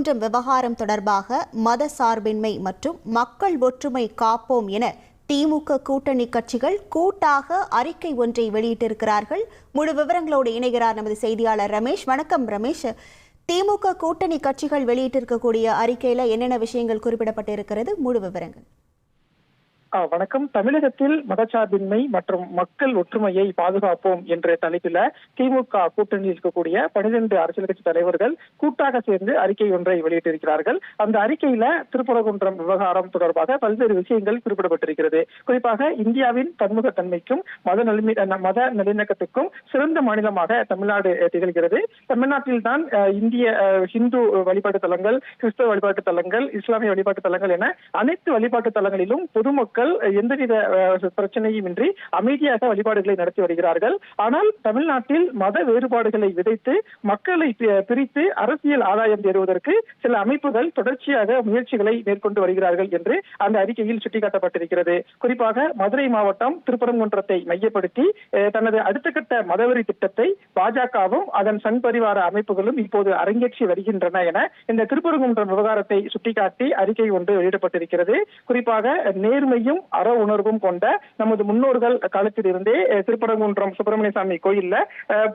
திருப்பரங்குன்றம் விவகாரம் தொடர்பாக மத சார்பின்மை மற்றும் மக்கள் ஒற்றுமை காப்போம் என திமுக கூட்டணி கட்சிகள் கூட்டாக அறிக்கை ஒன்றை வெளியிட்டிருக்கிறார்கள். முழு விவரங்களோடு இணைகிறார் நமது செய்தியாளர் ரமேஷ். வணக்கம் ரமேஷ். திமுக கூட்டணி கட்சிகள் வெளியிட்டிருக்கக்கூடிய அறிக்கையில் என்னென்ன விஷயங்கள் குறிப்பிடப்பட்டிருக்கிறது? முழு விவரங்கள். வணக்கம். தமிழகத்தில் மதச்சார்பின்மை மற்றும் மக்கள் ஒற்றுமையை பாதுகாப்போம் என்ற தலைப்பில திமுக கூட்டணியில் இருக்கக்கூடிய பனிரெண்டு அரசியல் கட்சி தலைவர்கள் கூட்டாக சேர்ந்து அறிக்கை ஒன்றை வெளியிட்டிருக்கிறார்கள். அந்த அறிக்கையில திருப்பரங்குன்றம் விவகாரம் தொடர்பாக பல்வேறு விஷயங்கள் குறிப்பிடப்பட்டிருக்கிறது. குறிப்பாக இந்தியாவின் பன்முகத்தன்மைக்கும் மத நலிமி மத நல்லிணக்கத்துக்கும் சிறந்த மாநிலமாக தமிழ்நாடு திகழ்கிறது. தமிழ்நாட்டில் தான் இந்திய ஹிந்து வழிபாட்டு தலங்கள் கிறிஸ்தவ வழிபாட்டு தலங்கள் இஸ்லாமிய வழிபாட்டு தலங்கள் என அனைத்து வழிபாட்டு தலங்களிலும் பொதுமக்கள் எந்தவித பிரச்சனையும் இன்றி அமைதியாக வழிபாடுகளை நடத்தி வருகிறார்கள். ஆனால் தமிழ்நாட்டில் மத வேறுபாடுகளை விதைத்து மக்களை பிரித்து அரசியல் ஆதாயம் தேடுவதற்கு சில அமைப்புகள் தொடர்ச்சியாக முயற்சிகளை மேற்கொண்டு வருகிறார்கள் என்று அந்த அறிக்கையில் சுட்டிக்காட்டப்பட்டிருக்கிறது. குறிப்பாக மதுரை மாவட்டம் திருப்பரங்குன்றத்தை மையப்படுத்தி தனது அடுத்த கட்ட மதவெறி திட்டத்தை பாஜகவும் அதன் சன் பரிவார அமைப்புகளும் இப்போது அரங்கேற்றி வருகின்றன என இந்த திருப்பரங்குன்றம் விவகாரத்தை சுட்டிக்காட்டி அறிக்கை ஒன்று வெளியிடப்பட்டிருக்கிறது. குறிப்பாக நேர்மையும் அற உணர்வும் கொண்ட நமது முன்னோர்கள் காலத்தில் இருந்தே திருப்பரங்குன்றம் சுப்பிரமணிய சாமி கோயில்ல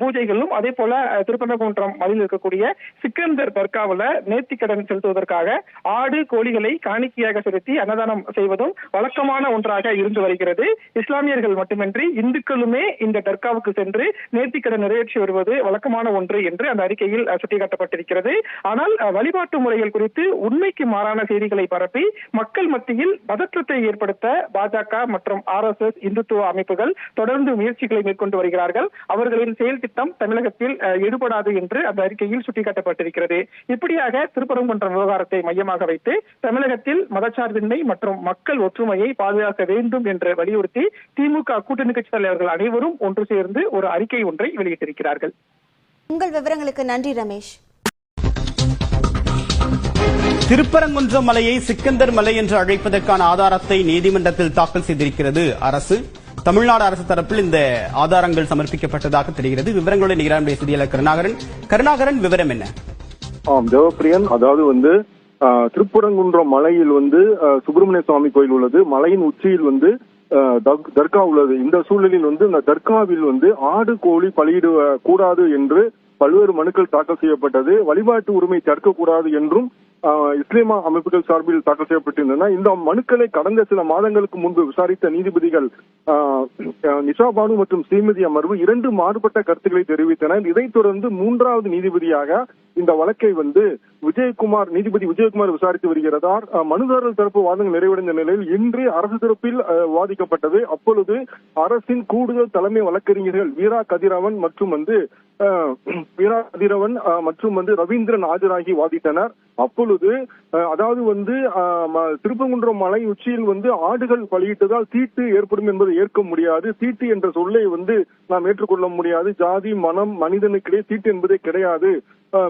பூஜைகளும் அதே போல திருப்பரங்குன்றம் மதியில் இருக்கக்கூடிய சிக்கந்தர் தர்காவுல நேர்த்திக்கடன் செலுத்துவதற்காக ஆடு கோழிகளை காணிக்கையாக செலுத்தி அன்னதானம் செய்வதும் வழக்கமான ஒன்றாக இருந்து வருகிறது. இஸ்லாமியர்கள் மட்டுமின்றி இந்துக்களுமே இந்த தர்காவுக்கு சென்று நேர்த்திக்கடன் நிறைவேற்றி வருவது வழக்கமான ஒன்று என்று அந்த அறிக்கையில் சுட்டிக்காட்டப்பட்டிருக்கிறது. ஆனால் வழிபாட்டு முறைகள் குறித்து உண்மைக்கு மாறான செய்திகளை பரப்பி மக்கள் மத்தியில் பதற்றத்தை ஏற்படுத்த பாஜக மற்றும் ஆர் எஸ் எஸ் இந்துத்துவ அமைப்புகள் தொடர்ந்து முயற்சிகளை மேற்கொண்டு வருகிறார்கள். அவர்களின் செயல் திட்டம் தமிழகத்தில் எடுபடாது என்று அந்த அறிக்கையில் சுட்டிக்காட்டப்பட்டிருக்கிறது. இப்படியாக திருப்பரங்குன்றம் விவகாரத்தை மையமாக வைத்து தமிழகத்தில் மதச்சார்பின்மை மற்றும் மக்கள் ஒற்றுமையை பாதுகாக்க வேண்டும் என்று வலியுறுத்தி திமுக கூட்டணி கட்சித் தலைவர்கள் அனைவரும் ஒன்று சேர்ந்து ஒரு அறிக்கை ஒன்றை வெளியிட்டிருக்கிறார்கள். உங்கள் விவரங்களுக்கு நன்றி ரமேஷ். திருப்பரங்குன்றம் மலையை சிக்கந்தர் மலை என்று அழைப்பதற்கான ஆதாரத்தை நீதிமன்றத்தில் தாக்கல் செய்திருக்கிறது அரசு. தமிழ்நாடு அரசு தரப்பில் இந்த ஆதாரங்கள் சமர்ப்பிக்கப்பட்டதாக தெரிகிறது. விவரங்களுடன் நிகரானுடைய செய்தியாளர் கருணாகரன். கருணாகரன் விவரம் என்ன? ஆம் தேவப்பிரியன் அதாவது வந்து திருப்பரங்குன்றம் மலையில் வந்து சுப்பிரமணிய சுவாமி கோயில் உள்ளது. மலையின் உச்சியில் வந்து தர்கா உள்ளது. இந்த சூழலில் வந்து இந்த தர்காவில் வந்து ஆடு கோழி பலியிட கூடாது என்று பல்வேறு மனுக்கள் தாக்கல் செய்யப்பட்டது. வழிபாட்டு உரிமை தடுக்கக்கூடாது என்றும் இஸ்லாமா அமைப்புகள் சார்பில் தாக்கல் செய்யப்பட்டிருந்தன இந்த மனுக்களை கடந்த சில மாதங்களுக்கு முன்பு விசாரித்த நீதிபதிகள் நிஷா பானு மற்றும் ஸ்ரீமதி அமர்வு இரண்டு மாறுபட்ட கருத்துக்களை தெரிவித்தனர். இதைத் தொடர்ந்து மூன்றாவது நீதிபதியாக இந்த வழக்கை வந்து விஜயகுமார் நீதிபதி விஜயகுமார் விசாரித்து வருகிறதார் மனுதாரர் தரப்பு வாதங்கள் நிறைவடைந்த நிலையில் இன்று அரசு தரப்பில் வாதிக்கப்பட்டது. அப்பொழுது அரசின் கூடுதல் தலைமை வழக்கறிஞர்கள் வீரா கதிரவன் மற்றும் வந்து வீரா கதிரவன் மற்றும் வந்து ரவீந்திரன் ஆஜராகி வாதிட்டனர். அப்பொழுது அதாவது வந்து திருப்பங்குன்றம் மலை உச்சியில் வந்து ஆடுகள் பலியிட்டதால் தீட்டு ஏற்படும் என்பதை ஏற்க முடியாது. தீட்டு என்ற சொல்லை வந்து நாம் ஏற்றுக்கொள்ள முடியாது. ஜாதி மனம் மனிதனுக்கிடையே தீட்டு என்பதே கிடையாது.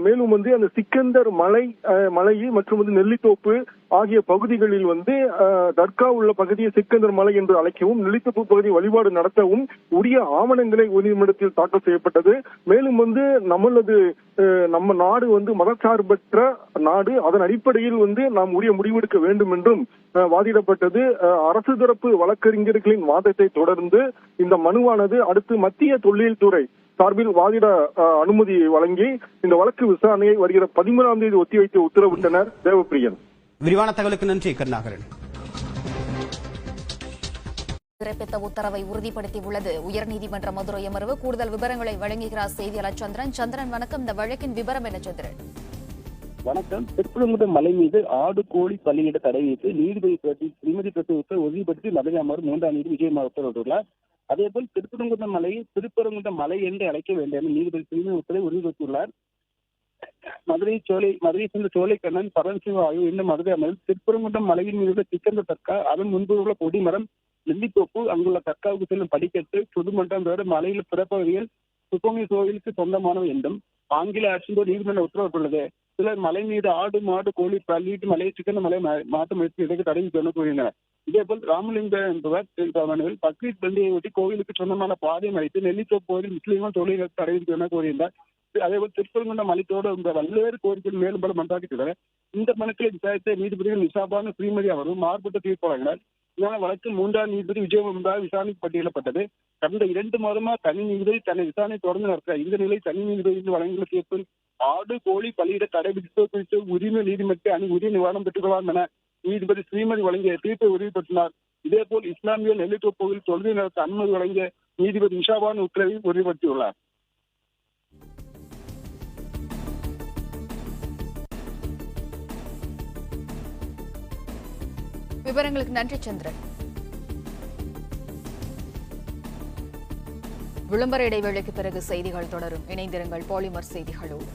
மேலும் வந்து அந்த சிக்கந்தர் மலை மலை மற்றும் வந்து நெல்லித்தோப்பு ஆகிய பகுதிகளில் வந்து தர்கா உள்ள பகுதியை சிக்கந்தர் மலை என்று அழைக்கவும் நெல்லித்தோப்பு பகுதி வழிபாடு நடத்தவும் உரிய ஆவணங்களை உயர்நீதிமன்றத்தில் தாக்கல் செய்யப்பட்டது. மேலும் வந்து நம்மளது நம்ம நாடு வந்து மதச்சார்பற்ற நாடு. அதன் அடிப்படையில் வந்து நாம் உரிய முடிவெடுக்க வேண்டும் என்றும் வாதிடப்பட்டது. அரசு தரப்பு வழக்கறிஞர்களின் வாதத்தை தொடர்ந்து இந்த மனுவானது அடுத்து மத்திய தொழில்துறை சார்பில் வாதிட அனுமதி வழங்கி இந்த வழக்கு விசாரணையை வருகிற பதிமூணாம் தேதி ஒத்திவைத்து உத்தரவிட்டனர் தேவப்பிரியன். விரிவான தகவலுக்கு நன்றி கருணாகரன். பிறப்பித்த உத்தரவை உறுதிப்படுத்தியுள்ளது. உயர்நீதிமன்ற மதுரை அமர்வு கூடுதல் விவரங்களை வழங்குகிறார் செய்தியாளர் சந்திரன். சந்திரன் வணக்கம். இந்த வழக்கின் விவரம் என்ன சந்திரன்? வணக்கம். திருப்பரங்குன்றம் மலை மீது ஆடு கோழி பள்ளியிட தடை வைத்து நீதிபதி பிரதி ஸ்ரீமதி பிரசவத்தை உறுதிப்படுத்தி மதுரை அமர்வு மூன்றாம் நீதி விஜயகுமார் உத்தரவிட்டுள்ளார். அதேபோல் திருப்பரங்குன்ற மலையை திருப்பரங்குன்ற மலை என்று அழைக்க வேண்டும் நீதிபதி ஸ்ரீமதி உத்தரவை உறுதிப்படுத்தியுள்ளார் மதுரை சோலை மதுரை சேர்ந்த சோலைக்கண்ணன் பரமசிவ ஆகியோர் இந்த மதுரை அமர்வில் திருப்பரங்குன்றம் மலையின் மீது உள்ள சிக்கந்த தர்கா அதன் முன்பு உள்ள கொடிமரம் நெல்லித்தோப்பு அங்குள்ள தர்காவுக்கு செல்லும் படிக்கட்டு பொதுமன்றம் வேறு மலையில் பிறப்பகுதியில் சுப்பிரமணிய கோவிலுக்கு சொந்தமானவை என்றும் ஆங்கில ஆட்சியோடு நீதிமன்ற உத்தரவிட்டுள்ளது சிலர் மலை மீது ஆடு மாடு கோழி பள்ளிட்டு மலையை சிக்கன மலை மாற்ற முயற்சி இதற்கு தடை கூறினர். இதேபோல் ராமலிங்க என்பவர் மனுவில் பக்ரீத் பண்டிகையை ஒட்டி கோவிலுக்கு சொந்தமான பாதை மறைத்து நெல்லித்தோப்பு கோவில் முஸ்லீம்கள் தொழில்கள் தடை என கூறியிருந்தார். அதேபோல் திருப்பரங்குன்றம் அளித்தோடு இந்த பல்வேறு கோரிக்கைகள் மேலும் பல மன்றாக்கிட்டு இந்த மனுக்களை விசாரித்த நீதிபதிகள் நிசாபான ஸ்ரீமதி அவரும் மாறுபட்ட தீர்ப்பு வழங்கினார். இதனால் வழக்கு மூன்றாம் நீதிபதி விஜயம் விசாரணை விசாரணைக்கு பட்டியலிடப்பட்டது. கடந்த இரண்டு மாதமா தனி நீதிபதி தன்னை விசாரணை தொடர்ந்து நடத்த இந்த நிலை தனி நீதிபதி வழங்கியுள்ள தீர்ப்பில் ஆடு கோழி பலியிட தடை விதிப்பது குறித்து உரிமை நீதிமன்ற அணி உரிய நிவாரணம் பெற்றுக் கொள்ளலாம் என நீதிபதி ஸ்ரீமதி வழங்கிய தீர்ப்பை உறுதிப்படுத்தினார். இதேபோல் இஸ்லாமிய நெல்லித்துவ பகுதியில் தொழுகை நடத்த அனுமதி வழங்கிய நீதிபதி இஷாபான் உத்தரவை உறுதிப்படுத்தியுள்ளார். விவரங்களுக்கு நன்றி சந்திரன். விளம்பர இடைவேளைக்கு பிறகு செய்திகள் தொடரும். இணைந்திருங்கள் பாலிமர் செய்திகளோடு.